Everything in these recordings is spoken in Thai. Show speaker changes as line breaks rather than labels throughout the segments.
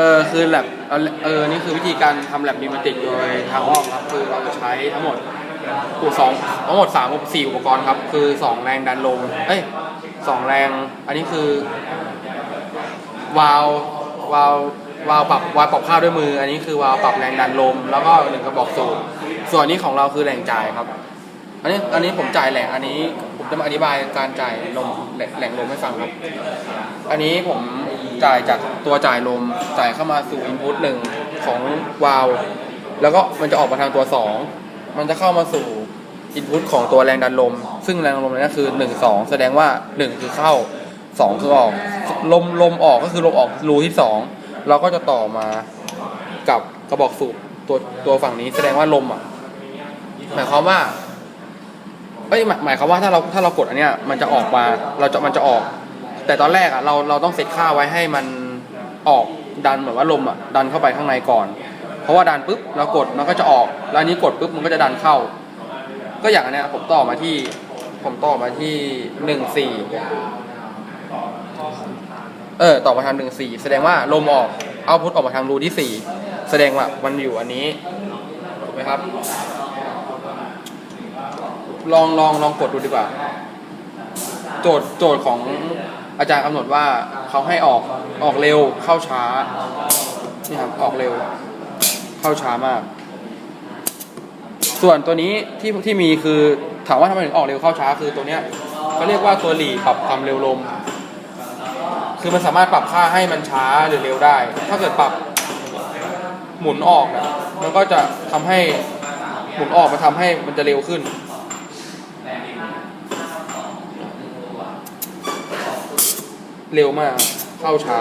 ออคือแลบเออเออนี่คือวิธีการทำแลบนิมาติกโดยทางอ้อมครับคือเราจะใช้ทั้งหมดอุปสองทั้งหมดสามสี่อุปกรณ์ครับ คือสองแรงดันลมเอ้ยสองแรง อันนี้คือ วาล์ววาล์ววาล์วปรับวาล์วปรับข้าวด้วยมือ อันนี้คือวาล์วปรับแรงดันลม แล้วก็หนึ่งกระบอกสูบส่วนนี้ของเราคือแรงจ่ายครับ อันนี้อันนี้ผมจ่ายแหล่งอันนี้ จะมาอธิบายการจ่ายลมแหล่งลมให้ฟังครับ อันนี้ผมจ่ายจากตัวจ่ายลมจ่ายเข้ามาสู่อินพุตหนึ่งของวาล์วแล้วก็มันจะออกมาทางตัวสองมันจะเข้ามาสู่อินพุตของตัวแรงดันลม ซึ่งแรงดันลมนั้นคือหนึ่งสองแสดงว่าหนึ่งคือเข้าสองคือออก ลมลมออกก็คือลมออกรูที่สองเราก็จะต่อมากับกระบอกสูบตัวตัวฝั่งนี้แสดงว่าลมอะหมายความว่า เอ้ยหมายหมายความว่าถ้าเราถ้าเรากดอันเนี้ยมันจะออกมาเราจะมันจะออก แต่ตอนแรกอะเราเราต้องเซตค่าไว้ให้มันออกดันเหมือนว่าลมอะดันเข้าไปข้างในก่อน เพราะว่าดันปุ๊บเรากดมันก็จะออก แล้วอันนี้กดปุ๊บมันก็จะดันเข้า ก็อย่างอันเนี้ยผมต่อมาที่ผมต่อมาที่หนึ่งสี่เออต่อมาทางหนึ่งสี่แสดงว่าลมออกเอาพุทออกมาทางรูที่สี่แสดงว่ามันอยู่อันนี้ถูกไหมครับ ลองลองลองกดดูดีกว่า โจทย์โจทย์ของอาจารย์กำหนดว่าเขาให้ออกออกเร็วเข้าช้านี่ครับออกเร็ว เข้าช้ามาก ส่วนตัวนี้ที่ที่มีคือถามว่าทำไมถึงออกเร็วเข้าช้าคือตัวเนี้ยเขาเรียกว่าตัวหลีปรับความเร็วลม คือมันสามารถปรับค่าให้มันช้าหรือเร็วได้ ถ้าเกิดปรับหมุนออกนะมันก็จะทำให้หมุนออกมาทำให้มันจะเร็วขึ้น เร็วมาก เข้าช้า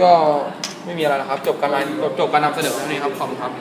ก็ไม่มีอะไรแล้วครับ จบการจบการนำเสนอเท่านี้ครับ ขอบคุณครับ